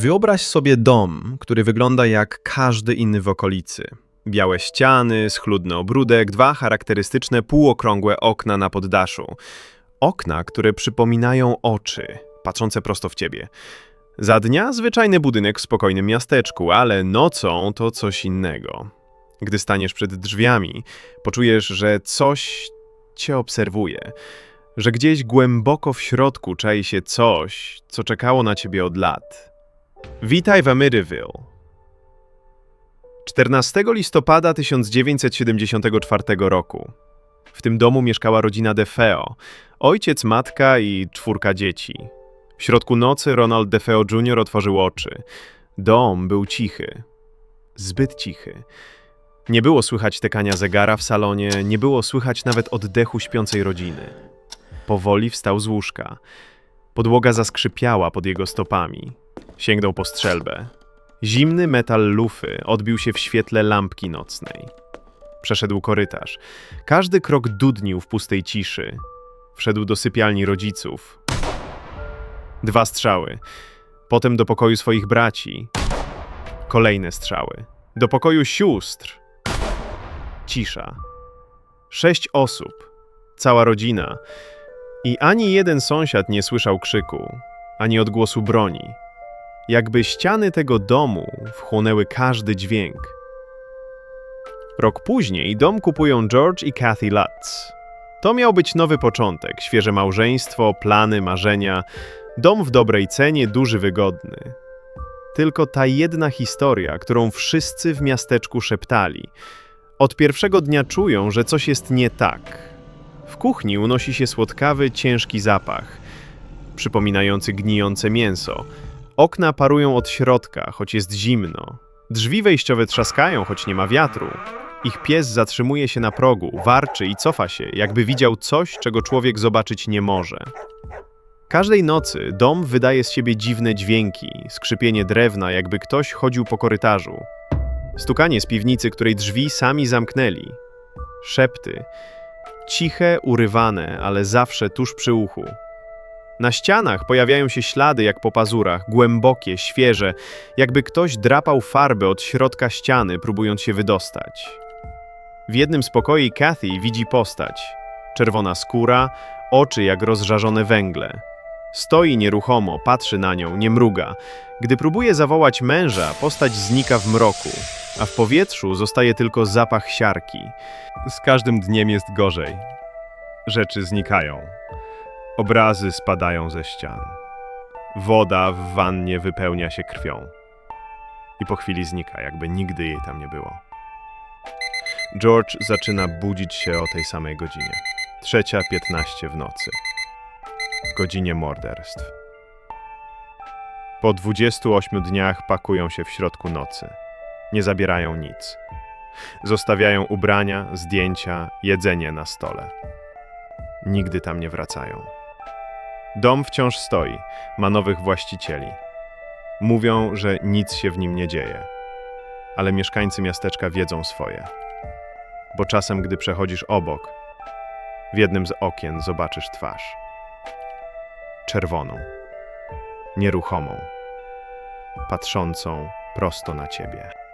Wyobraź sobie dom, który wygląda jak każdy inny w okolicy. Białe ściany, schludny obródek, dwa charakterystyczne półokrągłe okna na poddaszu. Okna, które przypominają oczy, patrzące prosto w ciebie. Za dnia zwyczajny budynek w spokojnym miasteczku, ale nocą to coś innego. Gdy staniesz przed drzwiami, poczujesz, że coś cię obserwuje, że gdzieś głęboko w środku czai się coś, co czekało na ciebie od lat. Witaj w Amityville. 14 listopada 1974 roku. W tym domu mieszkała rodzina DeFeo, ojciec, matka i czwórka dzieci. W środku nocy Ronald DeFeo Jr. otworzył oczy. Dom był cichy. Zbyt cichy. Nie było słychać tekania zegara w salonie, nie było słychać nawet oddechu śpiącej rodziny. Powoli wstał z łóżka. Podłoga zaskrzypiała pod jego stopami. Sięgnął po strzelbę. Zimny metal lufy odbił się w świetle lampki nocnej. Przeszedł korytarz. Każdy krok dudnił w pustej ciszy. Wszedł do sypialni rodziców. Dwa strzały. Potem do pokoju swoich braci. Kolejne strzały. Do pokoju sióstr. Cisza. Sześć osób. Cała rodzina. I ani jeden sąsiad nie słyszał krzyku, ani odgłosu broni. Jakby ściany tego domu wchłonęły każdy dźwięk. Rok później dom kupują George i Kathy Lutz. To miał być nowy początek, świeże małżeństwo, plany, marzenia, dom w dobrej cenie, duży, wygodny. Tylko ta jedna historia, którą wszyscy w miasteczku szeptali. Od pierwszego dnia czują, że coś jest nie tak. W kuchni unosi się słodkawy, ciężki zapach, przypominający gnijące mięso. Okna parują od środka, choć jest zimno. Drzwi wejściowe trzaskają, choć nie ma wiatru. Ich pies zatrzymuje się na progu, warczy i cofa się, jakby widział coś, czego człowiek zobaczyć nie może. Każdej nocy dom wydaje z siebie dziwne dźwięki, skrzypienie drewna, jakby ktoś chodził po korytarzu. Stukanie z piwnicy, której drzwi sami zamknęli. Szepty. Ciche, urywane, ale zawsze tuż przy uchu. Na ścianach pojawiają się ślady jak po pazurach, głębokie, świeże, jakby ktoś drapał farbę od środka ściany, próbując się wydostać. W jednym z pokoi Kathy widzi postać. Czerwona skóra, oczy jak rozżarzone węgle. Stoi nieruchomo, patrzy na nią, nie mruga. Gdy próbuje zawołać męża, postać znika w mroku, a w powietrzu zostaje tylko zapach siarki. Z każdym dniem jest gorzej. Rzeczy znikają. Obrazy spadają ze ścian. Woda w wannie wypełnia się krwią. I po chwili znika, jakby nigdy jej tam nie było. George zaczyna budzić się o tej samej godzinie. Trzecia piętnaście w nocy. Godzinie morderstw. Po 28 dniach pakują się w środku nocy. Nie zabierają nic. Zostawiają ubrania, zdjęcia, jedzenie na stole. Nigdy tam nie wracają. Dom wciąż stoi, ma nowych właścicieli. Mówią, że nic się w nim nie dzieje. Ale mieszkańcy miasteczka wiedzą swoje. Bo czasem, gdy przechodzisz obok, w jednym z okien zobaczysz twarz. Czerwoną, nieruchomą, patrzącą prosto na ciebie.